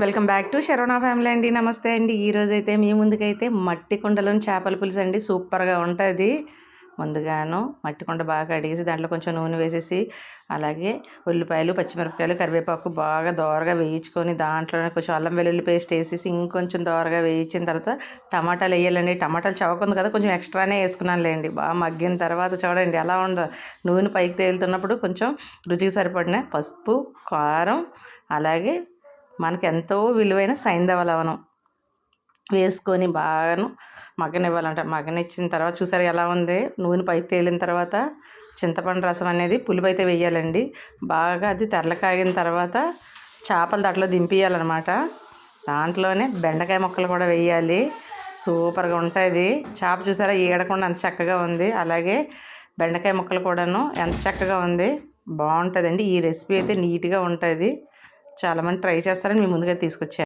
Welcome back to Saravana family అండి. నమస్తే అండి. ఈరోజు అయితే మీ ముందుకైతే మట్టి కుండలోని చేపల పులుసు అండి. సూపర్గా ఉంటుంది. ముందుగాను మట్టి కుండ బాగా కడిగేసి దాంట్లో కొంచెం నూనె వేసేసి అలాగే ఉల్లిపాయలు పచ్చిమిరపకాయలు కరివేపాకు బాగా దోరగా వేయించుకొని దాంట్లోనే కొంచెం అల్లం వెల్లుల్లి పేస్ట్ వేసేసి ఇంకొంచెం దోరగా వేయించిన తర్వాత టమాటాలు వేయాలండి. టమాటాలు చవకుంది కదా కొంచెం ఎక్స్ట్రానే వేసుకున్నాను లేండి బాగా మగ్గిన తర్వాత చూడండి ఎలా ఉండదు నూనె పైకి తేలుతున్నప్పుడు కొంచెం రుచికి సరిపడిన పసుపు కారం అలాగే మనకి ఎంతో విలువైన సైంధవ లవణం. వేసుకొని బాగాను మగ్గనివ్వాలంట. మగ్గనిచ్చిన తర్వాత చూసారు ఎలా ఉంది? నూనె పైకి తేలిన తర్వాత చింతపండు రసం అనేది పులుపు అయితే వేయాలండి. బాగా అది తెరలకాగిన తర్వాత చేపలు దాంట్లో దింపియాలన్నమాట. దాంట్లోనే బెండకాయ ముక్కలు కూడా వేయాలి. సూపర్గా ఉంటుంది చేప చూసారా ఏడకుండా ఎంత చక్కగా ఉంది. అలాగే బెండకాయ ముక్కలు కూడాను ఎంత చక్కగా ఉంది. బాగుంటుందండి. ఈ రెసిపీ అయితే నీట్గా ఉంటుంది. చాలామంది ట్రై చేస్తారని మీ ముందుగా తీసుకొచ్చాను.